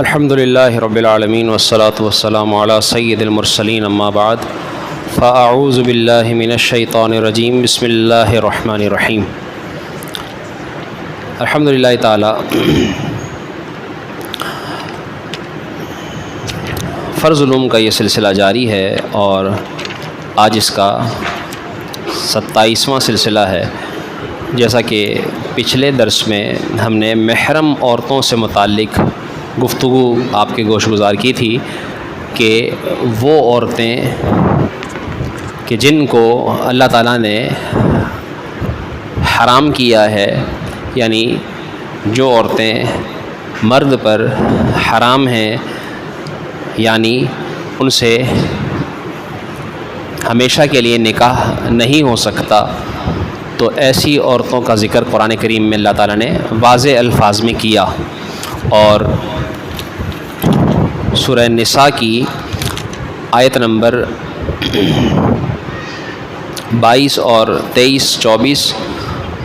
अल्हम्दुलिल्लाहि रब्बिल आलमीन वस्सलातु वस्सलामु अला सय्यिदिल मुरसलीन अम्मा बाद फ़अऊज़ु बिल्लाहि मिनश शैतानिर रजीम बिस्मिल्लाहिर रहमानिर रहीम अल्हम्दुलिल्लाह ताला फ़र्ज़ुलूम का ये सिलसिला जारी है और आज इसका सत्ताईसवां सिलसिला है जैसा कि पिछले दर्स में हमने महरम औरतों से मुतक़ गुफ्तु आपके गोश गुज़ार की थी कि वो औरतें, कि जिनको अल्लाह ताला ने हराम किया है, यानी जो औरतें मर्द पर हराम हैं, यानी उनसे हमेशा के लिए निकाह नहीं हो सकता तो ऐसी औरतों का ज़िक्र कुरान करीम में अल्लाह ताला ने वाज़ अल्फाज में किया। और सूरह निसा की आयत नंबर बाईस और तेईस, चौबीस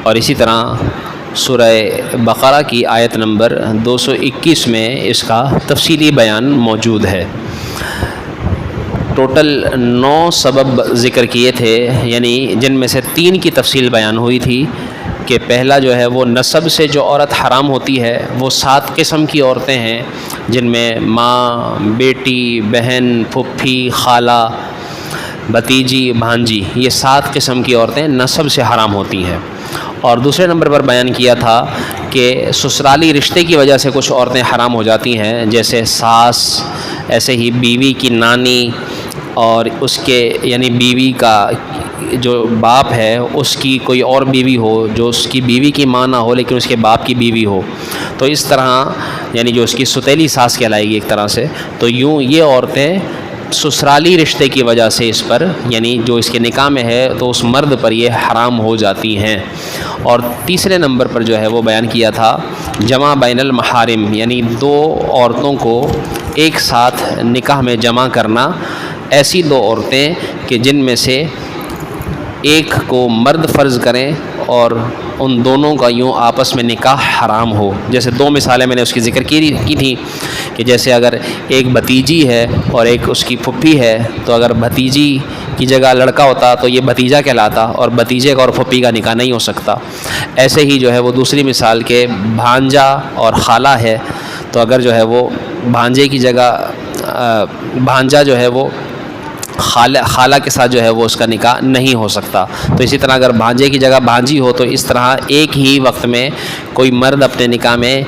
और इसी तरह सूरह बकरा की आयत नंबर 221 में इसका तफसीली बयान मौजूद है। टोटल नौ सबब ज़िक्र किए थे, यानी जिनमें से तीन की तफसील बयान हुई थी कि पहला जो है वो नसब से जो औरत हराम होती है, वो सात किस्म की औरतें हैं जिनमें माँ, बेटी, बहन फुफ्फी खाला, भतीजी, भांजी, ये सात किस्म की औरतें नसब से हराम होती हैं। और दूसरे नंबर पर बयान किया था कि ससुराली रिश्ते की वजह से कुछ औरतें हराम हो जाती हैं, जैसे सास, ऐसे ही बीवी की नानी और उसके, यानी बीवी का जो बाप है, उसकी कोई और बीवी हो, जो उसकी बीवी की माँ ना हो, लेकिन उसके बाप की बीवी हो। तो इस तरह, यानी जो उसकी सुतीली सास कहलाएगी एक तरह से तो यूँ ये औरतें ससुराली रिश्ते की वजह से इस पर, यानी जो इसके निकाह में है तो उस मर्द पर ये हराम हो जाती हैं। और तीसरे नंबर पर जो है, वो बयान किया था, जमा बैनल महारिम, यानी दो औरतों को एक साथ निकाह में जमा करना ऐसी दो औरतें कि जिनमें से एक को मर्द फ़र्ज़ करें और उन दोनों का यूँ आपस में निकाह हराम हो। जैसे दो मिसालें मैंने उसकी ज़िक्र की की थी कि जैसे अगर एक भतीजी है और एक उसकी फुप्पी है तो अगर भतीजी की जगह लड़का होता तो ये भतीजा कहलाता और भतीजे का और फुप्पी का निकाह नहीं हो सकता। ऐसे ही जो है वो दूसरी मिसाल के भांजा और खाला है तो अगर जो है वो भांजे की जगह भांजा जो है वो खाला खाला के साथ जो है वो उसका निकाह नहीं हो सकता। तो इसी तरह अगर भांजे की जगह भांजी हो तो इस तरह एक ही वक्त में कोई मर्द अपने निकाह में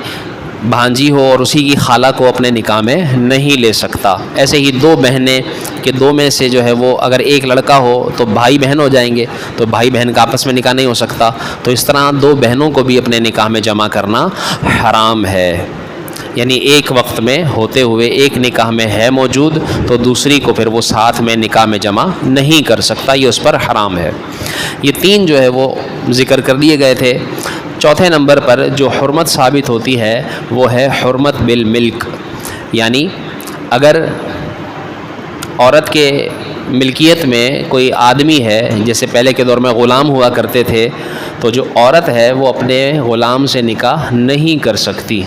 भांजी हो और उसी की खाला को अपने निकाह में नहीं ले सकता। ऐसे ही दो बहनें, के दो में से जो है वो अगर एक लड़का हो तो भाई बहन हो जाएँगे तो भाई बहन का आपस में निकाह नहीं हो सकता। तो इस तरह दो बहनों को भी अपने निकाह में जमा करना हराम है। यानी एक वक्त में होते हुए एक निकाह में है मौजूद तो दूसरी को फिर वो साथ में निकाह में जमा नहीं कर सकता, ये उस पर हराम है। ये तीन जो है वो ज़िक्र कर दिए गए थे। चौथे नंबर पर जो हरमत साबित होती है, वो है हरमत बिल मिल्क। यानी अगर औरत के मिल्कियत में कोई आदमी है, जैसे पहले के दौर में ग़ुलाम हुआ करते थे तो जो औरत है, वो अपने ग़ुलाम से निकाह नहीं कर सकती।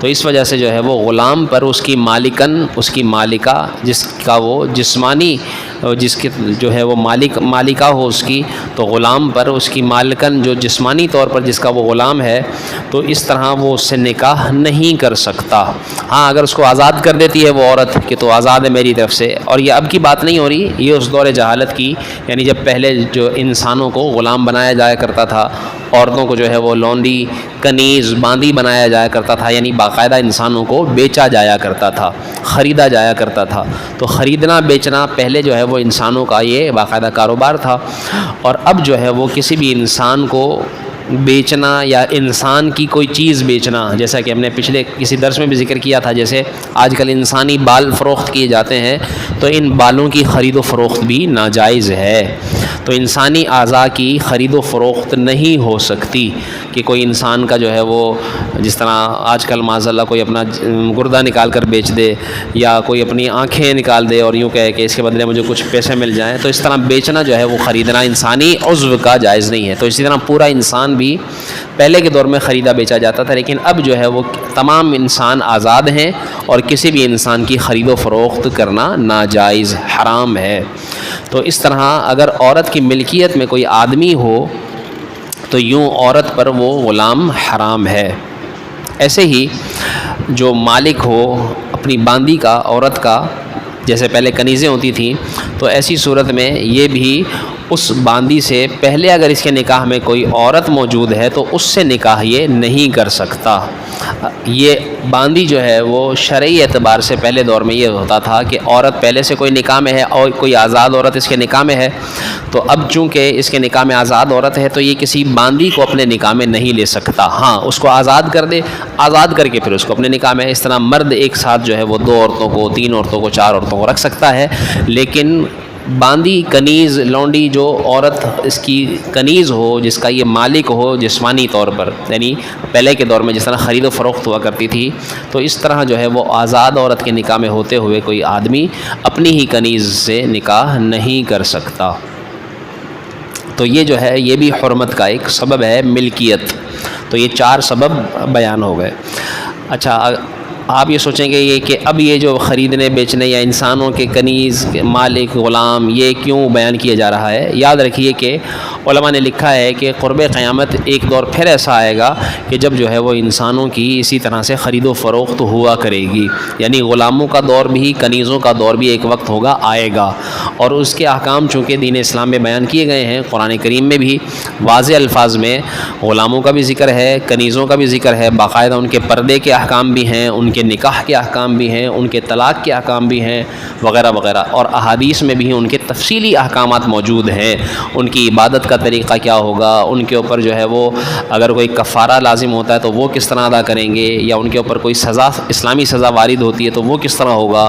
तो इस वजह से जो है वो ग़ुलाम पर उसकी मालिकन, उसकी मालिका जिसका वो जिस्मानी जिसके जो है वो मालिक, मालिका हो उसकी तो ग़ुलाम पर उसकी मालिकन जो जिस्मानी तौर पर जिसका वो ग़ुलाम है तो इस तरह वो उससे निकाह नहीं कर सकता। हाँ अगर उसको आज़ाद कर देती है वो औरत कि तो आज़ाद है मेरी तरफ़ से। और ये अब की बात नहीं हो रही, ये उस दौर जहालत की, यानी जब पहले जो इंसानों को ग़ुलाम बनाया जाया करता था, औरतों को जो है वो लौंडी कनीज़ बांदी बनाया जाया करता था, यानी बाकायदा इंसानों को बेचा जाया करता था, ख़रीदा जाया करता था। तो ख़रीदना, बेचना पहले जो है वो इंसानों का ये बाकायदा कारोबार था और अब जो है वो किसी भी इंसान को बेचना या इंसान की कोई चीज़ बेचना, जैसा कि हमने पिछले किसी दर्स में भी ज़िक्र किया था, जैसे आजकल इंसानी बाल फ़रोख्त किए जाते हैं तो इन बालों की ख़रीदो फ़रोख्त भी नाजायज़ है। तो इंसानी अज़ा की ख़रीदो फ़रोख्त नहीं हो सकती। कि कोई इंसान का जो है वो जिस तरह आजकल माजल्ला कोई अपना गुर्दा निकाल कर बेच दे या कोई अपनी आँखें निकाल दे और यूँ कहे कि इसके बदले मुझे कुछ पैसे मिल जाएँ तो इस तरह बेचना जो है वो ख़रीदना इंसानी उज्व का जायज़ नहीं है। तो इसी तरह पूरा इंसान भी पहले के दौर में ख़रीदा बेचा जाता था, लेकिन अब जो है वो तमाम इंसान आज़ाद हैं और किसी भी इंसान की ख़रीदो फ़रोख्त करना नाजायज़ हराम है। तो इस तरह अगर औरत की मिल्कियत में कोई आदमी हो तो यूँ औरत पर वो ग़ुलाम हराम है। ऐसे ही जो मालिक हो, अपनी बांदी का, औरत का, जैसे पहले कनीज़ें होती थी तो ऐसी सूरत में ये भी उस बांदी से पहले अगर इसके निकाह में कोई औरत मौजूद है तो उससे निकाह ये नहीं कर सकता। ये बांदी जो है, वो शरय एतबार से पहले दौर में ये होता था कि औरत पहले से कोई निकाह में है और कोई आज़ाद औरत इसके निकाह में है। तो अब चूँकि इसके निकाह में आज़ाद औरत है तो ये किसी बांदी को अपने निकाह में नहीं ले सकता। हाँ उसको आज़ाद कर दे, आज़ाद करके फिर उसको अपने निकाह में इस तरह मर्द एक साथ जो है, वो दो औरतों को, तीन औरतों को, चार औरतों को रख सकता है। लेकिन बांदी, कनीज़, लौंडी, जो औरत इसकी कनीज़ हो, जिसका ये मालिक हो, जिस्मानी तौर पर, यानी पहले के दौर में जिस तरह ख़रीद फ़रोख्त हुआ करती थी तो इस तरह जो है वो आज़ाद औरत के निकाह में होते हुए कोई आदमी अपनी ही कनीज़ से निकाह नहीं कर सकता। तो ये जो है, ये भी हरमत का एक सबब है, मिल्कियत। तो ये चार सबब बयान हो गए। अच्छा आप ये सोचेंगे ये कि अब ये जो ख़रीदने, बेचने या इंसानों के कनीज़ मालिक, ग़ुलाम, ये क्यों बयान किया जा रहा है? याद रखिए कि ने लिखा है कि क़ुरब क़यामत एक दौर फिर ऐसा आएगा कि जब जो है वो इंसानों की इसी तरह से ख़रीदो फ़रोख्त हुआ करेगी। यानी ग़ुलामों का दौर भी, कनीज़ों का दौर भी एक वक्त होगा, आएगा। और उसके अहकाम चूँकि दीन इस्लाम में बयान किए गए हैं, कुरान करीम में भी वाज अल्फाज में ग़ुलामों का भी ज़िक्र है, कनीज़ों का भी ज़िक्र है, बाकायदा उनके पर्दे के अहकाम भी हैं, उनके उनके निकाह के अहकाम भी हैं, उनके तलाक़ के अहकाम भी हैं, वगैरह वगैरह। और अहादीस में भी उनके तफसीली अहकाम मौजूद हैं। उनकी इबादत का तरीक़ा क्या होगा? उनके ऊपर जो है वो अगर कोई कफ़ारा लाजिम होता है तो वो किस तरह अदा करेंगे? या उनके ऊपर कोई सज़ा, इस्लामी सज़ा वारिद होती है तो वो किस तरह होगा?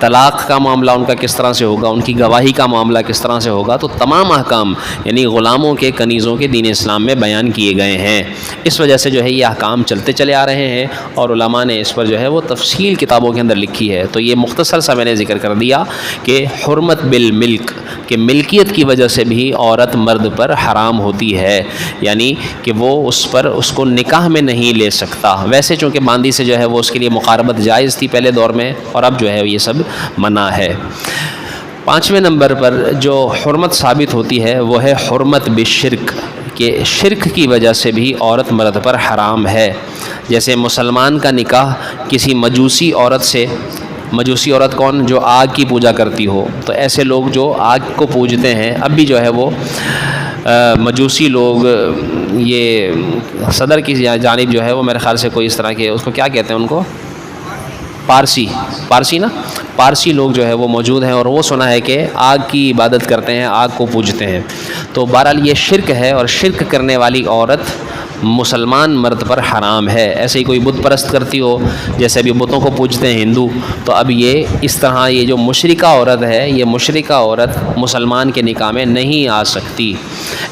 तलाक़ का मामला उनका किस तरह से होगा? उनकी गवाही का मामला किस तरह से होगा? तो तमाम अहकाम, यानी ग़ुलामों के, कनीज़ों के दीन इस्लाम में बयान किए गए हैं। इस वजह से जो है ये अहकाम चलते चले आ रहे हैं और ने इस पर जो है वो तफसील किताबों के अंदर लिखी है। तो ये मुख्तसर सा मैंने ज़िक्र कर दिया कि हरमत बिल मिल्क, कि मिल्कियत की वजह से भी औरत मर्द पर हराम होती है। यानी कि वो उस पर उसको निकाह में नहीं ले सकता। वैसे चूँकि बांदी से जो है वो उसके लिए मुकारबत जायज़ थी पहले दौर में, और अब जो है ये सब मना है। पाँचवें नंबर पर जो हरमत साबित होती है, वो है हरमत बिशिरक कि शिरक की वजह से भी औरत मर्द पर हराम है। जैसे मुसलमान का निकाह किसी मजूसी औरत से मजूसी औरत कौन जो आग की पूजा करती हो? तो ऐसे लोग जो आग को पूजते हैं अब भी जो है वो आ, मजूसी लोग ये सदर की जानब जो है वो मेरे ख़्याल से कोई इस तरह के उसको क्या कहते हैं उनको? पारसी पारसी ना? पारसी लोग जो है वो मौजूद हैं और वो सुना है कि आग की इबादत करते हैं, आग को पूजते हैं। तो बहरहाल ये शिरक है और शिरक करने वाली औरत मुसलमान मर्द पर हराम है। ऐसे ही कोई बुत परस्त करती हो, जैसे अभी बुतों को पूजते हैं हिंदू तो अब ये इस तरह ये जो मुशरका औरत है, ये मुशरका औरत मुसलमान के निकाह में नहीं आ सकती।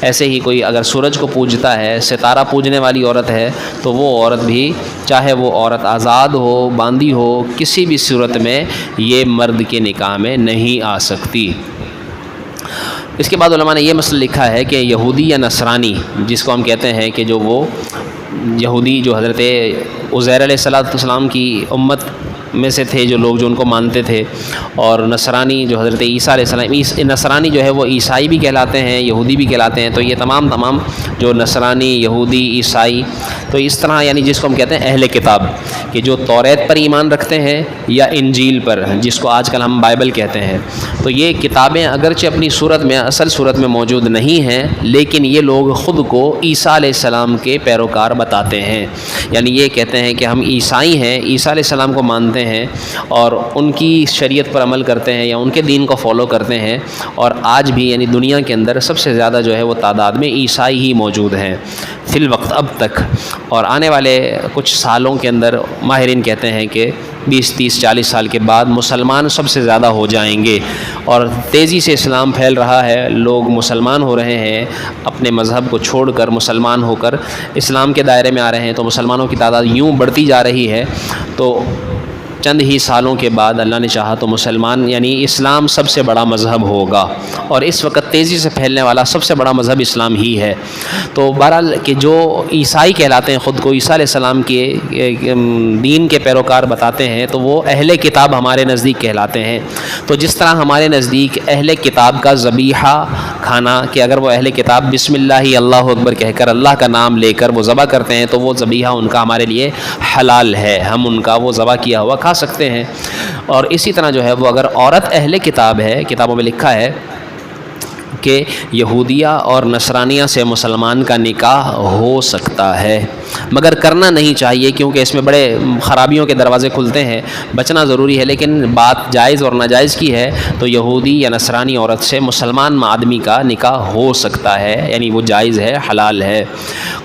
ऐसे ही कोई अगर सूरज को पूजता है, सितारा पूजने वाली औरत है तो वो औरत भी, चाहे वो औरत आज़ाद हो, बांदी हो, किसी भी सूरत में ये मर्द के निकाह में नहीं आ सकती। इसके बाद ने यह मसल लिखा है कि यहूदी या नसरानी, जिसको हम कहते हैं कि जो वो यहूदी, जो हज़रत उज़ैर सलाम की उम्मत में से थे जो लोग जो उनको मानते थे। और नसरानी जो हज़रत ईसा नसरानी जो है वो ईसाई भी कहलाते हैं, यहूदी भी कहलाते हैं। तो ये तमाम तमाम जो नसरानी, यहूदी, ईसाई तो इस तरह यानी जिसको हम कहते हैं अहल किताब, कि जो तौरेत पर ईमान रखते हैं या इंजील पर, जिसको आजकल हम बाइबल कहते हैं। तो ये किताबें अगरचे अपनी सूरत में, असल सूरत में मौजूद नहीं हैं, लेकिन ये लोग ख़ुद को ईसा सलाम के पैरोकार बताते हैं। यानी ये कहते हैं कि हम ईसाई हैं, ईसा सलाम को मानते हैं और उनकी शरीयत पर अमल करते हैं या उनके दीन को फॉलो करते हैं और आज भी यानी दुनिया के अंदर सबसे ज़्यादा जो है वो तादाद में ईसाई ही मौजूद हैं फ़िल वक्त अब तक। और आने वाले कुछ सालों के अंदर माहरीन कहते हैं कि बीस, तीस, चालीस साल के बाद मुसलमान सबसे ज़्यादा हो जाएँगे और तेज़ी से इस्लाम फैल रहा है। लोग मुसलमान हो रहे हैं, अपने मज़हब को छोड़कर मुसलमान होकर इस्लाम के दायरे में आ रहे हैं तो मुसलमानों की तादाद यूँ बढ़ती जा रही है। तो चंद ही सालों के बाद अल्लाह ने चाहा तो मुसलमान, यानी इस्लाम सबसे बड़ा मज़हब होगा। और इस वक्त तेज़ी से फैलने वाला सबसे बड़ा मज़हब इस्लाम ही है। तो बहरहाल कि जो ईसाई कहलाते हैं, ख़ुद को ईसा सलाम के दीन के पैरोकार बताते हैं तो वो अहल किताब हमारे नज़दीक कहलाते हैं। तो जिस तरह हमारे नज़दीक अहल किताब का ज़बीहा खाना, कि अगर वो अहल किताब बिस्मिल्लाह अल्लाह अकबर कहकर अल्लाह का नाम लेकर वो ज़बा करते हैं तो वो ज़बीहा उनका हमारे लिए हलाल है। हम उनका वो ज़बा किया हुआ सकते हैं। और इसी तरह जो है वो अगर औरत अहले किताब है, किताबों में लिखा है कि यहूदिया और नसरानिया से मुसलमान का निकाह हो सकता है। मगर करना नहीं चाहिए, क्योंकि इसमें बड़े ख़राबियों के दरवाज़े खुलते हैं। बचना ज़रूरी है, लेकिन बात जायज़ और नाजायज़ की है तो यहूदी या नसरानी औरत से मुसलमान आदमी का निकाह हो सकता है, यानी वो जायज़ है, हलाल है।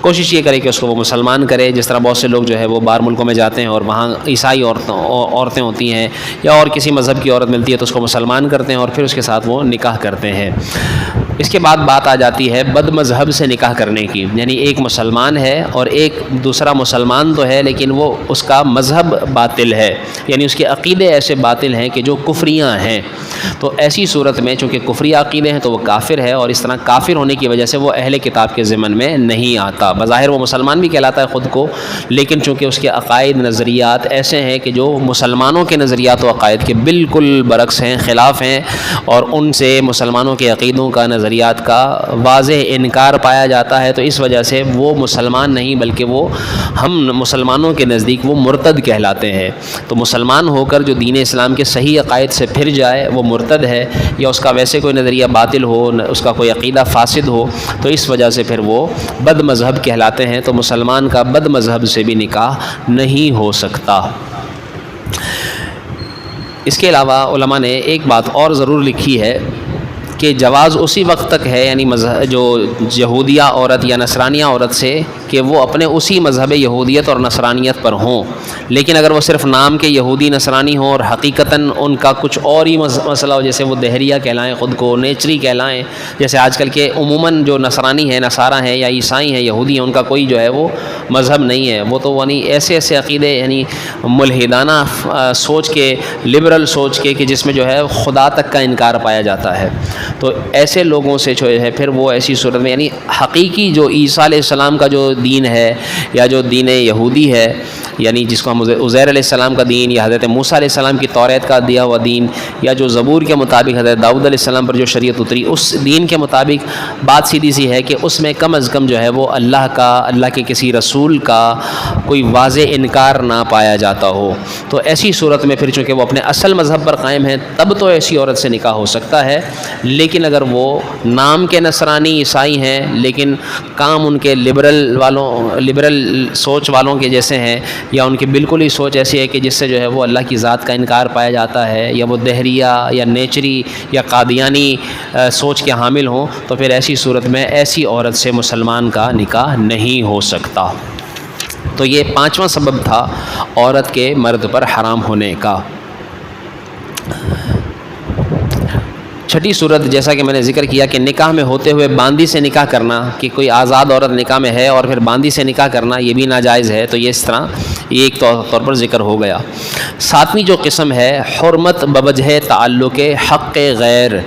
कोशिश ये करे कि उसको वो मुसलमान करे। जिस तरह बहुत से लोग जो है वो बाहर मुल्कों में जाते हैं और वहाँ ईसाई औरतों होती हैं, या और किसी मज़हब की औरत मिलती है तो उसको मुसलमान करते हैं और फिर उसके साथ वो निकाह करते हैं। इसके बाद बात आ जाती है बद मज़हब से निकाह करने की, यानी एक मुसलमान है और एक दूसरा मुसलमान तो है, लेकिन वो उसका मज़हब बातिल है। यानी उसके अक़ीदे ऐसे बातिल हैं कि जो कुफरियाँ हैं। तो ऐसी सूरत में चूँकि कुफरी अक़ीदे हैं तो वो काफिर है और इस तरह काफिर होने की वजह से वो अहल किताब के ज़िमन में नहीं आता। बज़ाहिर वो मुसलमान भी कहलाता है ख़ुद को, लेकिन चूँकि उसके अकायद नज़रियात ऐसे हैं कि जो मुसलमानों के नज़रियात व अकायद के बिल्कुल बरक्स हैं, ख़िलाफ़ हैं, और उनसे मुसलमानों के अकीदों का नज़रियात का वाज इनकार पाया जाता है तो इस वजह से वो मुसलमान नहीं, बल्कि वो हम मुसलमानों के नज़दीक वो मुर्तद कहलाते हैं। तो मुसलमान होकर जो दीन इस्लाम के सही अकायद से फिर जाए, वो मुर्तद है, या उसका वैसे कोई नज़रिया बातिल हो उसका कोई अकीदा फासिद हो तो इस वजह से फिर वो बद मज़हब कहलाते हैं। तो मुसलमान का बद मज़हब से भी निकाह नहीं हो सकता। इसके अलावा ने एक बात और ज़रूर लिखी है कि जवाज़ उसी वक्त तक है, यानी जो यहूदिया औरत या नसरानिया औरत से, कि वो अपने उसी मज़हब यहूदियत और नसरानियत पर हों। लेकिन अगर वो सिर्फ़ नाम के यहूदी नसरानी हों और हकीकता उनका कुछ और ही मसला हो, जैसे वो दहरिया कहलाएँ, ख़ुद को नेचरी कहलाएँ, जैसे आजकल के उमूमन जो नसरानी है, नसारा हैं या ईसाई हैं, यहूदी हैं, उनका कोई जो है वो मज़हब नहीं है। वो तो यानी ऐसे ऐसे अकीदे, यानी मुलहिदाना सोच के, लिबरल सोच के, कि जिसमें जो है खुदा तक का इनकार पाया जाता है। तो ऐसे लोगों से जो है, फिर वो ऐसी सूरत में, यानी हकीकी जो ईसा सलाम का जो दीन है या जो दीन यहूदी है यानी जिसको हम उज़ैर सलाम का दीन या हज़रत मूसा सलाम की तौरत का दिया हुआ दीन या जो ज़बूर के मुताबिक हज़रत दाऊद सलाम पर जो शरीयत उतरी, उस दीन के मुताबिक बात सीधी सी है कि उसमें कम अज़ कम जो है वो अल्लाह का, अल्लाह के किसी रसूल का कोई वाज इनकार ना पाया जाता हो। तो ऐसी सूरत में फिर चूँकि वो अपने असल मज़हब पर कायम है, तब तो ऐसी औरत से निकाह हो सकता है, लेकिन अगर वो नाम के नसरानी ईसाई हैं, लेकिन काम उनके लिबरल वालों लिबरल सोच वालों के जैसे हैं या उनकी बिल्कुल ही सोच ऐसी है कि जिससे जो है वो अल्लाह की ज़ात का इनकार पाया जाता है, या वो दहरिया, या नेचरी, या कादियानी सोच के हामिल हों तो फिर ऐसी सूरत में ऐसी औरत से मुसलमान का निकाह नहीं हो सकता। तो ये पाँचवा सबब था औरत के मर्द पर हराम होने का। छठी सूरत, जैसा कि मैंने ज़िक्र किया कि निकाह में होते हुए बांदी से निकाह करना, कि कोई आज़ाद औरत निकाह में है और फिर बांदी से निकाह करना, ये भी नाजायज़ है तो ये इस तरह ये एक तौर पर ज़िक्र हो गया। सातवीं जो किस्म है, हरमत बवजह ताल्लुक़ हक़ गैर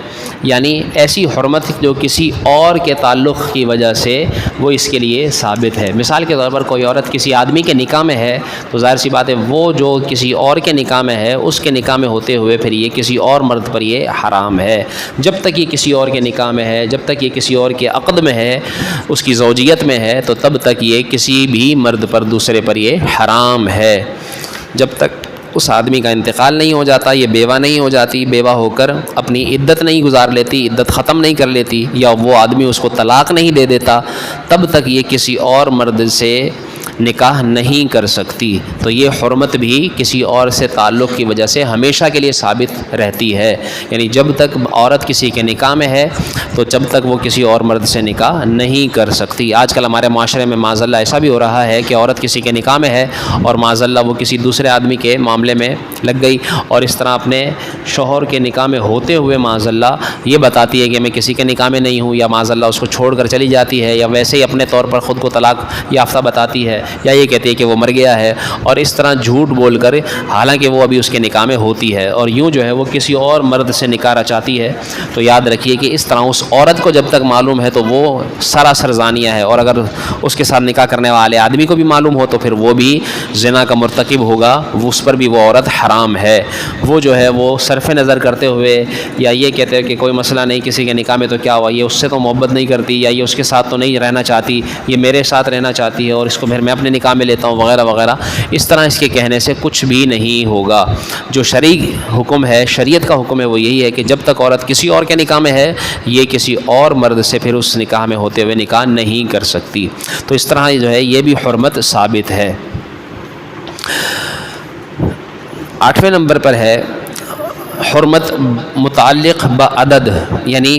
यानी ऐसी हरमत जो किसी और के ताल्लुक़ की वजह से वो इसके लिए साबित है। मिसाल के तौर पर कोई औरत किसी आदमी के निकाह में है तो ज़ाहिर सी बात है वो जो किसी और के निकाह में है, उसके निकाह में होते हुए फिर ये किसी और मर्द पर ये हराम है। जब तक ये किसी और के निकाह में है, जब तक ये किसी और के अक़द में है, उसकी जोजियत में है तो तब तक ये किसी भी मर्द पर दूसरे पर ये हराम है। जब तक उस आदमी का इंतकाल नहीं हो जाता, ये बेवा नहीं हो जाती। बेवा होकर अपनी इद्दत नहीं गुजार लेती, इद्दत ख़त्म नहीं कर लेती, या वो आदमी उसको तलाक़ नहीं दे देता, तब तक ये किसी और मर्द से निकाह नहीं कर सकती तो ये हरमत भी किसी और से ताल्लुक़ की वजह से हमेशा के लिए साबित रहती है। यानी जब तक औरत किसी के निकाह में है तो जब तक वो किसी और मर्द से निकाह नहीं कर सकती। आजकल हमारे माशरे में माजल्ला ऐसा भी हो रहा है कि औरत किसी के निकाह में है और माजल्ला वो किसी दूसरे आदमी के मामले में लग गई और इस तरह अपने शोहर के निकाह में होते हुए माजल्ला ये बताती है कि मैं किसी के निकाह में नहीं हूँ या माजल्ला उसको छोड़ कर चली जाती है या वैसे ही अपने तौर पर ख़ुद को तलाक याफ्ता बताती है। या ये कहती है कि वो मर गया है। और इस तरह झूठ बोल कर हालाँकि वो अभी उसके निकाह में होती है और यूँ जो है वो किसी और मर्द से निकाह रचाती है। तो याद रखिए कि इस तरह उस औरत को जब तक मालूम है तो वो सरासर जानिया है और अगर उसके साथ निकाह करने वाले आदमी को भी मालूम हो तो फिर वो भी जना का मरतकब होगा, उस पर भी वो औरत हराम है। वो जो है वो सरफ नज़र करते हुए या ये कहते हैं कि कोई मसला नहीं, किसी के निकाह में तो क्या हुआ? ये उससे तो मोहब्बत नहीं करती या ये उसके साथ तो नहीं रहना चाहती, ये मेरे साथ रहना चाहती है और इसको फिर मैं अपने निकाह में लेता हूँ, वगैरह वगैरह। इस तरह इसके कहने से कुछ भी नहीं होगा। जो शरी हुक्म है, शरीयत का हुक्म है, वो यही है कि जब तक औरत किसी और के निकाह में है, ये किसी और मर्द से फिर उस निकाह में होते हुए निकाह नहीं कर सकती। तो इस तरह जो है, ये भी हरमत साबित है। आठवें नंबर पर है, हरमत मुतक़ बदद यानी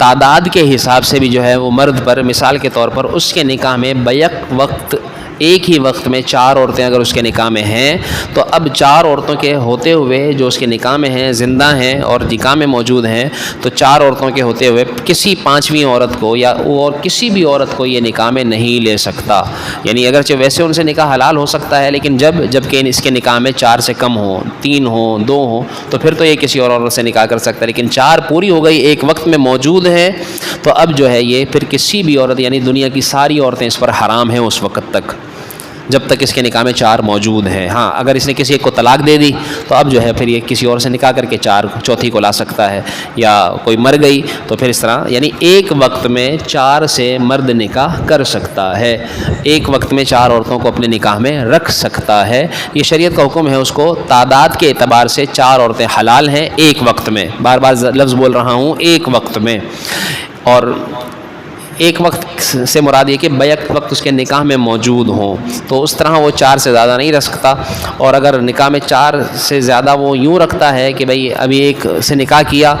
तादाद के हिसाब से भी जो है वो मर्द पर मिसाल के तौर पर उसके निकाह में बैक वक्त एक ही वक्त में चार औरतें अगर उसके निकाह में हैं तो अब चार औरतों के होते हुए जो उसके निकाह में हैं, ज़िंदा हैं और निकाह में मौजूद हैं तो चार औरतों के होते हुए किसी पाँचवीं औरत को या और किसी भी औरत को ये निकाह में नहीं ले सकता। यानी अगर अगरचे वैसे उनसे निकाह हलाल हो सकता है, लेकिन जब, जबकि इसके निकाह में चार से कम हो, तीन हो, दो हो तो फिर तो ये किसी और औरत से निकाह कर सकता है। लेकिन चार पूरी हो गई, एक वक्त में मौजूद है तो अब जो है ये फिर किसी भी औरत, यानी दुनिया की सारी औरतें इस पर हराम हैं उस वक्त तक। जब तक इसके निकाह में चार मौजूद हैं। हाँ अगर इसने किसी एक को तलाक दे दी तो अब जो है फिर ये किसी और से निकाह करके चार चौथी को ला सकता है। या कोई मर गई तो फिर इस तरह, यानी एक वक्त में चार से मर्द निकाह कर सकता है। एक वक्त में चार औरतों को अपने निकाह में रख सकता है। ये शरीयत का हुक्म है उसको तादाद के अतबार से चार औरतें हलाल हैं एक वक्त में। बार बार लफ्ज़ बोल रहा हूँ, एक वक्त में। और एक वक्त से मुराद ये कि बैक वक्त उसके निकाह में मौजूद हों। तो उस तरह वो चार से ज़्यादा नहीं रखता। और अगर निकाह में चार से ज़्यादा वो यूँ रखता है कि भाई अभी एक से निकाह किया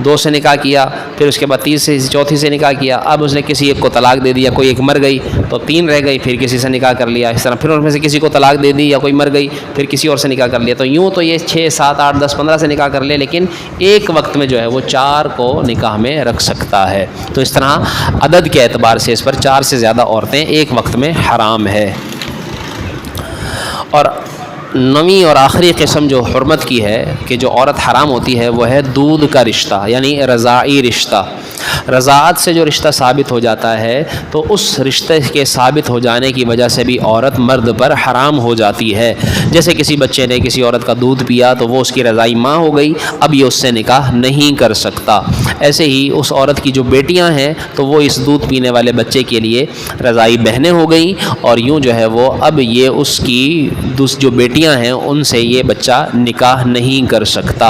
दो से निकाह किया, फिर उसके बाद तीसरे से, चौथी से निकाह किया। अब उसने किसी एक को तलाक दे दिया कोई एक मर गई तो तीन रह गई, फिर किसी से निकाह कर लिया। इस तरह फिर उनमें से किसी को तलाक दे दी या कोई मर गई, फिर किसी और से निकाह कर लिया। तो यूँ तो ये छः, सात, आठ, दस, पंद्रह से निकाह कर ले, लेकिन एक वक्त में जो है वो चार को निकाह में रख सकता है। तो इस तरह अदद के अतबार से इस पर चार से ज़्यादा औरतें एक वक्त में हराम है। और नवी और आखिरी किस्म जो हरमत की है कि जो औरत हराम होती है वह है दूध का रिश्ता, यानी रज़ाई रिश्ता। रज़ात से जो रिश्ता साबित हो जाता है तो उस रिश्ते के साबित हो जाने की वजह से भी औरत मर्द पर हराम हो जाती है। जैसे किसी बच्चे ने किसी औरत का दूध पिया तो वो उसकी रज़ाई माँ हो गई, अब ये उससे निकाह नहीं कर सकता। ऐसे ही उस औरत की जो बेटियाँ हैं तो वो इस दूध पीने वाले बच्चे के लिए रज़ाई बहनें हो गई, और यूँ जो है वो अब ये उसकी जो बेटियाँ हैं, उनसे ये बच्चा निकाह नहीं कर सकता।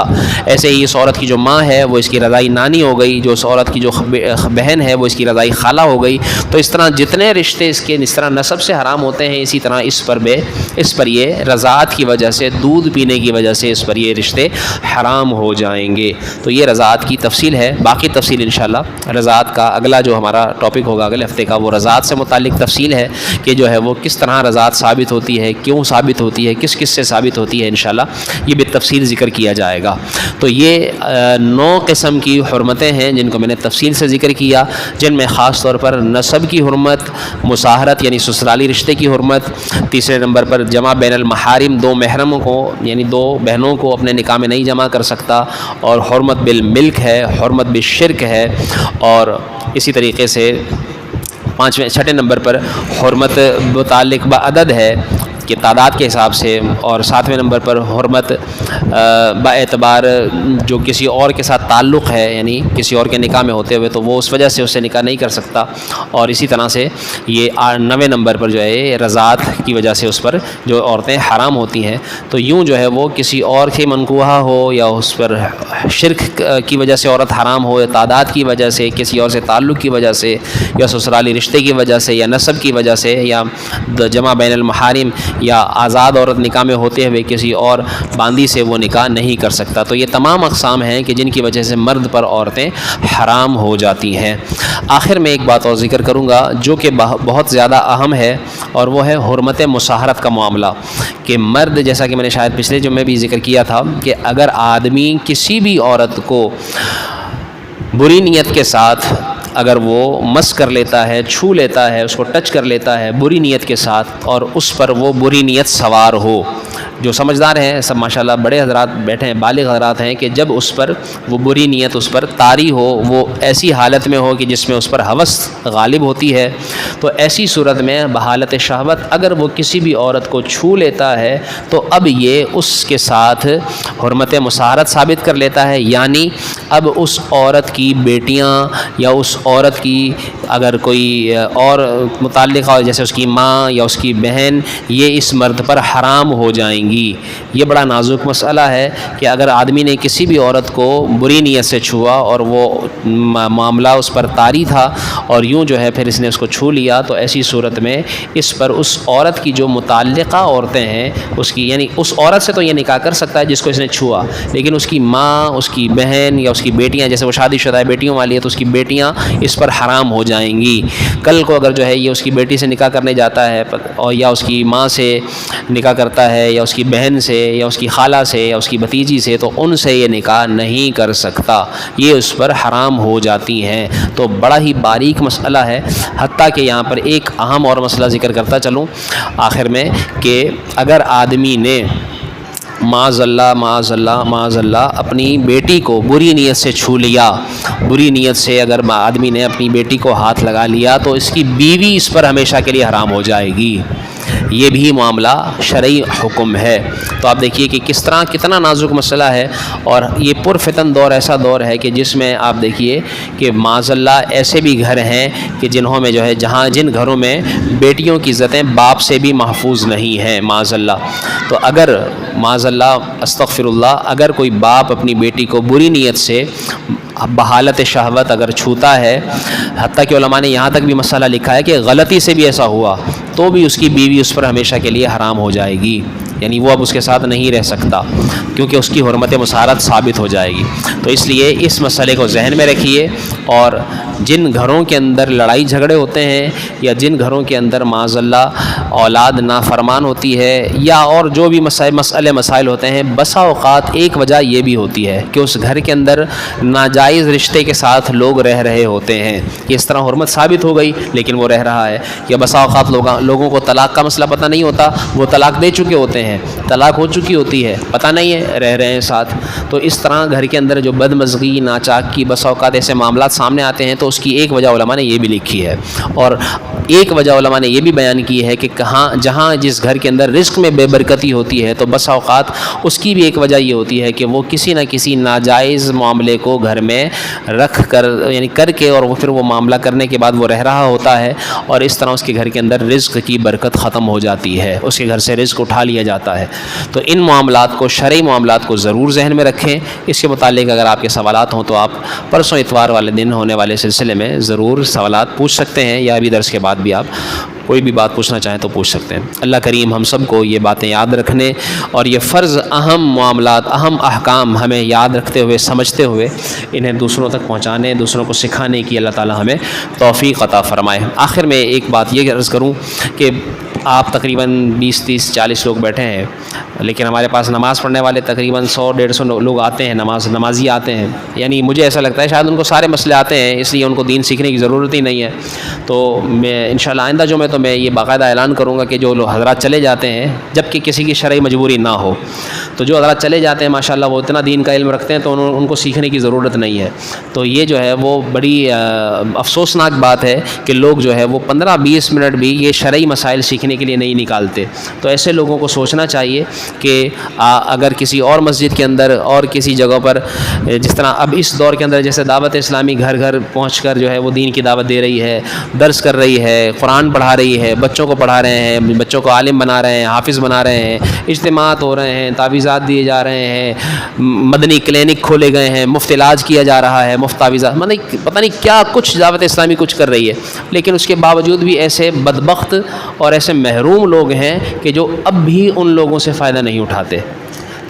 ऐसे ही इस औरत की जो माँ है, वो इसकी रज़ाई नानी हो गई, जो उस औरत की जो बहन है, वो इसकी रज़ाई खाला हो गई। तो इस तरह जितने रिश्ते इसके, इस तरह नसब से हराम होते हैं, इसी तरह इस पर बे इस पर ये रज़ात की वजह से, दूध पीने की वजह से इस पर ये रिश्ते हराम हो जाएँगे। तो ये रज़ात की तफसील है। बाकी तफसील इन रज़ात का अगला जो हमारा टॉपिक होगा अगले हफ़्ते का, वो रज़ात से मुतल तफसील है कि जो है वो किस तरह रज़ात साबित होती है, क्यों साबित होती है, किस किस से साबित होती है इन ये भी तफसील ज़िक्र किया जाएगा। तो ये नौ किस्म की हरमतें हैं जिनको मैंने तफसील से ज़िक्र किया, जिनमें ख़ास तौर पर नसब की हरमत, मुसाहरत यानी ससुराली रिश्ते की हरमत, तीसरे नंबर पर जमा बैन महारिम, दो महरमों को, यानी दो बहनों को अपने निकाह में नहीं जमा कर सकता, और हरमत बिल मिल्क है, हरमत बिल शिरक है, और इसी तरीके से पाँचवें, छठे नंबर पर हरमत मुतल अदद है कि तादाद के हिसाब से और सातवें नंबर पर हरमत बातबार जो किसी और के साथ ताल्लुक़ है, यानी किसी और के निकाह में होते हुए तो वो उस वजह से उससे निकाह नहीं कर सकता। और इसी तरह से ये नवे नंबर पर जो है रज़ात की वजह से उस पर जो औरतें हराम होती हैं तो यूँ जो है वो किसी और के मनकुहा हो या उस पर शिरक की वजह से औरत हराम हो, या तादाद की वजह से, किसी और से ताल्लुक़ की वजह से, या ससुराली रिश्ते की वजह से, या नसब की वजह से, या जमा बैन या आज़ाद औरत निकाह में होते हुए किसी और बांदी से वो निकाह नहीं कर सकता। तो ये तमाम अकसाम हैं कि जिनकी वजह से मर्द पर औरतें हराम हो जाती हैं। आखिर में एक बात और ज़िक्र करूँगा, जो कि बहुत ज़्यादा अहम है, और वो है हरमत मुसाहरत का मामला। कि मर्द, जैसा कि मैंने शायद पिछले जुम्मे भी ज़िक्र किया था, कि अगर आदमी किसी भी औरत को बुरी नीयत के साथ अगर वो मस कर लेता है, छू लेता है, उसको टच कर लेता है बुरी नीयत के साथ और उस पर वो बुरी नीयत सवार हो। जो समझदार हैं, सब माशाल्लाह बड़े हजरात बैठे हैं, बालिग हजरात हैं कि जब उस पर वो बुरी नीयत उस पर तारी हो, वो ऐसी हालत में हो कि जिसमें उस पर हवस गालिब होती है तो ऐसी सूरत में बहालत शहवत अगर वो किसी भी औरत को छू लेता है तो अब ये उसके साथ हरमत मुसारत साबित कर लेता है। यानी अब उस औरत की बेटियाँ या उस औरत की अगर कोई और मुतल जैसे उसकी माँ या उसकी बहन, ये इस मर्द पर हराम हो जाएँगी। ये बड़ा नाजुक मसला है कि अगर आदमी ने किसी भी औरत को बुरी नीयत से छुआ और वो मामला उस पर तारी था और यूँ जो है फिर इसने उसको छू लिया तो ऐसी सूरत में इस पर उस औरत की जो मुतल औरतें हैं, उसकी यानी उस औरत से तो ये निकाह कर सकता है जिसको इसने छुआ, लेकिन उसकी माँ, उसकी बहन या उसकी बेटियाँ, जैसे वो शादीशुदा बेटियों वाली है तो उसकी बेटियाँ इस पर हराम हो जाएँगी। कल को अगर जो है ये उसकी बेटी से निकाह करने जाता है और या उसकी माँ से निकाह करता है, या उसकी बहन से, या उसकी खाला से, या उसकी भतीजी से तो उनसे ये निकाह नहीं कर सकता। ये उस पर हराम हो जाती हैं। तो बड़ा ही बारीक मसला है। हती कि यहाँ पर एक अहम और मसला ज़िक्र करता चलूँ, आखिर में कि अगर आदमी ने माज़ल्ला माज़ल्ला माज़ल्ला, अपनी बेटी को बुरी नीयत से छू लिया। बुरी नीयत से अगर आदमी ने अपनी बेटी को हाथ लगा लिया तो इसकी बीवी इस पर हमेशा के लिए हराम हो जाएगी। ये भी मामला शरय हुक्म है। तो आप देखिए कि किस तरह कितना नाजुक मसला है और ये पुरफतन दौर ऐसा दौर है कि जिसमें आप देखिए कि माजल्ला ऐसे भी घर हैं कि जिन्हों में जो है, जहाँ जिन घरों में बेटियों की इज़्ज़तें बाप से भी महफूज नहीं हैं माजल्ला। तो अगर माजल्ला अस्तफ़िरल्ला अगर कोई बाप अपनी बेटी को बुरी नीयत से बहालत शहवत अगर छूता है हती कि ने यहाँ तक भी मसला लिखा है कि गलती से भी ऐसा हुआ। तो भी उसकी बीवी उस पर हमेशा के लिए हराम हो जाएगी। यानी वो अब उसके साथ नहीं रह सकता, क्योंकि उसकी हरमत मसारत साबित हो जाएगी। तो इसलिए इस मसले को जहन में रखिए और जिन घरों के अंदर लड़ाई झगड़े होते हैं या जिन घरों के अंदर माजल्ला औलाद नाफरमान होती है या और जो भी मसले मसाइल होते हैं बसा अवकात एक वजह ये भी होती है कि उस घर के अंदर नाजायज़ रिश्ते के साथ लोग रह रहे होते हैं। इस तरह हरमत साबित हो गई लेकिन वो रह रहा है। या बसा अवकात लोग, को तलाक़ का मसला पता नहीं होता वो तलाक़ दे चुके होते हैं। तलाक़ हो चुकी होती है पता नहीं है रह रहे हैं साथ। तो इस तरह घर के अंदर जो बदमजगी नाचाक की बसा अवकात ऐसे मामला सामने आते हैं तो उसकी एक वजह ने ये भी लिखी है। और एक वजह ने यह भी बयान की है कि कहाँ, जहाँ जिस घर के अंदर रिस्क में बेबरकती होती है तो बस अवकात उसकी भी एक वजह ये होती है कि वो किसी न किसी नाजायज़ मामले को घर में रख कर, यानी करके और वो फिर वो मामला करने के बाद वो रह रहा होता है और इस तरह उसके घर के अंदर रिस्क की बरकत ख़त्म हो जाती है, उसके घर से रिस्क उठा लिया जाता है। तो इन मामला को शर्य मामला को ज़रूर जहन में रखें। इसके मुतालिक अगर आपके सवाल हों तो आप परसों इतवार वाले दिन होने वाले सिलसिले में ज़रूर सवाल पूछ सकते हैं या अभी दर्श के बाद भी आप कोई भी बात पूछना चाहें तो पूछ सकते हैं। अल्लाह करीम हम सबको ये बातें याद रखने और ये फ़र्ज़ अहम मामला अहम अहकाम हमें याद रखते हुए, समझते हुए इन्हें दूसरों तक पहुँचाने, दूसरों को सिखाने की अल्लाह ताली हमें तोफ़ी अता फ़रमाए। आखिर में एक बात ये अर्ज़ करूँ कि आप तकरीबन 20 30 40 लोग बैठे हैं, लेकिन हमारे पास नमाज़ पढ़ने वाले तकरीबन 100 डेढ़ सौ लोग आते हैं, नमाज़, नमाजी आते हैं। यानी मुझे ऐसा लगता है शायद उनको सारे मसले आते हैं, इसलिए उनको दीन सीखने की ज़रूरत ही नहीं है। तो मैं इन आइंदा जो मैं तो मैं ये बाकायदा ऐलान करूँगा कि जो लोग हजरात चले जाते हैं जबकि किसी की शरय मजबूरी ना हो। तो जो हजरात चले जाते हैं माशाल्लाह वो इतना दीन का इल्म रखते हैं तो उन, उनको सीखने की ज़रूरत नहीं है। तो ये जो है वो बड़ी अफसोसनाक बात है कि लोग जो है वो पंद्रह बीस मिनट भी ये शरय मसाइल सीखने के लिए नहीं निकालते। तो ऐसे लोगों को सोचना चाहिए कि अगर किसी और मस्जिद के अंदर और किसी जगह पर जिस तरह अब इस दौर के अंदर जैसे दावत इस्लामी घर घर पहुँच जो है वो दीन की दावत दे रही है दर्ज कर रही है कुरान पढ़ा रही है, बच्चों को पढ़ा रहे हैं, बच्चों को आलिम बना रहे हैं, हाफिज़ बना रहे हैं, इज्तमात हो रहे हैं, तावीज़ात दिए जा रहे हैं, मदनी क्लिनिक खोले गए हैं, मुफ़्त इलाज किया जा रहा है, मुफ़्त तावीज़ात मतलब पता नहीं क्या कुछ दावत इस्लामी कुछ कर रही है, लेकिन उसके बावजूद भी ऐसे बदबख्त और ऐसे महरूम लोग हैं कि जो अब भी उन लोगों से फ़ायदा नहीं उठाते।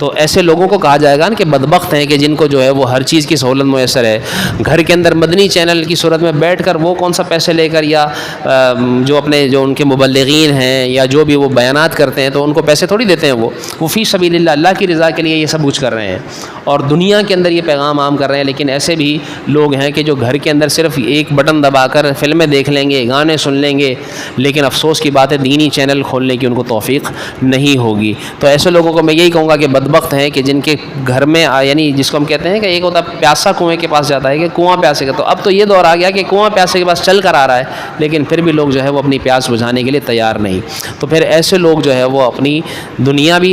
तो ऐसे लोगों को कहा जाएगा ना कि बदबख्त हैं कि जिनको जो है वो हर चीज़ की सहूलत मैसर है। घर के अंदर मदनी चैनल की सूरत में बैठ कर वो कौन सा पैसे लेकर या जो अपने, जो उनके मुबलगिन हैं या जो भी वो बयान करते हैं तो उनको पैसे थोड़ी देते हैं वो। वो फ़ी सभी अल्लाह की रज़ा के लिए ये सब कुछ कर रहे हैं। और दुनिया के अंदर ये पैगाम आम कर रहे हैं, लेकिन ऐसे भी लोग हैं कि जो घर के अंदर सिर्फ़ एक बटन दबाकर फ़िल्में देख लेंगे, गाने सुन लेंगे, लेकिन अफसोस की बात है, दीनी चैनल खोलने की उनको तोफ़ी नहीं होगी। तो ऐसे लोगों को मैं यही कहूँगा कि बद बदबख्त हैं कि जिनके घर में यानी जिसको हम कहते हैं कि एक होता प्यासा कुएँ के पास जाता है कि कुआँ प्यासे का। तो अब तो ये दौर आ गया कि कुआँ प्यासे के पास चल कर आ रहा है, लेकिन फिर भी लोग जो है वो अपनी प्यास बुझाने के लिए तैयार नहीं। तो फिर ऐसे लोग जो है वो अपनी दुनिया भी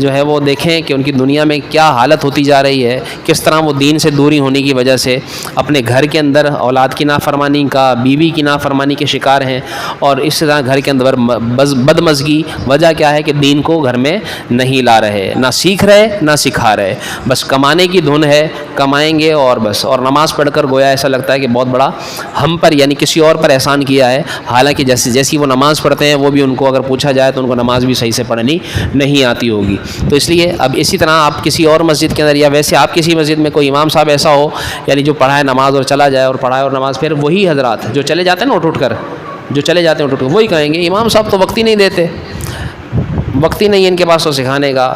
जो है वो देखें कि उनकी दुनिया में क्या हालत होती जा रही है, किस तरह वो दीन से दूरी होने की वजह से अपने घर के अंदर औलाद की नाफरमानी का, बीवी की नाफरमानी के शिकार हैं और इस तरह घर के अंदर बदमजगी, वजह क्या है कि दीन को घर में नहीं ला रहे। ना सीख सीख रहे, ना सिखा रहे। बस कमाने की धुन है, कमाएँगे और बस। और नमाज़ पढ़कर गोया ऐसा लगता है कि बहुत बड़ा हम पर, यानी किसी और पर एहसान किया है। हालाँकि जैसे, जैसी वो नमाज़ पढ़ते हैं, वो भी उनको अगर पूछा जाए तो उनको नमाज़ भी सही से पढ़नी नहीं आती होगी। तो इसलिए अब इसी तरह आप किसी और मस्जिद के अंदर, या वैसे आप किसी मस्जिद में कोई इमाम साहब ऐसा हो, यानी जो पढ़ाए नमाज़ और चला जाए और पढ़ाए और नमाज़, फिर वही हजरात, जो चले जाते हैं ना उठ उठ कर, जो चले जाते हैं उठ उठ वही कहेंगे, इमाम साहब तो वक्त ही नहीं देते। वक्त ही नहीं है इनके पास तो सिखाने का।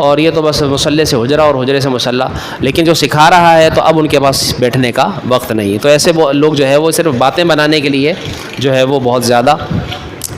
और ये तो बस मसल्ले से हुजरा और हुजरे से मसल्ला। लेकिन जो सिखा रहा है तो अब उनके पास बैठने का वक्त नहीं है। तो ऐसे वो लोग जो है वो सिर्फ़ बातें बनाने के लिए जो है वो बहुत ज़्यादा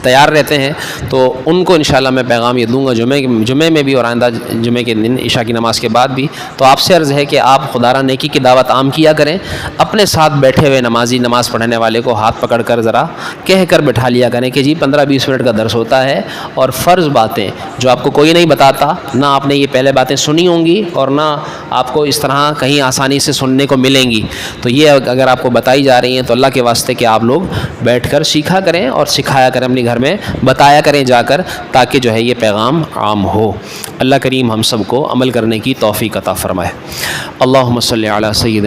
तैयार रहते हैं तो उनको इन मैं पैगाम ये दूँगा जुमे जुमे में भी और आइंदा जुमे के दिन ईशा की नमाज़ के बाद भी। तो आपसे अर्ज़ है कि आप खुदारा नेकी की दावत आम किया करें, अपने साथ बैठे हुए नमाजी, नमाज़ पढ़ने वाले को हाथ पकड़ कर ज़रा कह कर बैठा लिया करें कि जी पंद्रह बीस मिनट का दर्स होता है और फ़र्ज़ बातें जो आपको कोई नहीं बताता, ना आपने ये पहले बातें सुनी होंगी और ना आपको इस तरह कहीं आसानी से सुनने को मिलेंगी। तो ये अगर आपको बताई जा रही हैं तो अल्लाह के वास्ते कि आप लोग बैठ कर सीखा करें और सिखाया करें अपनी घर में बताया करें जाकर ताकि जो है ये पैगाम आम हो। अल्लाह करीम हम सबको अमल करने की तोफ़ी अता फ़रमाए। अल्लाह सल सैद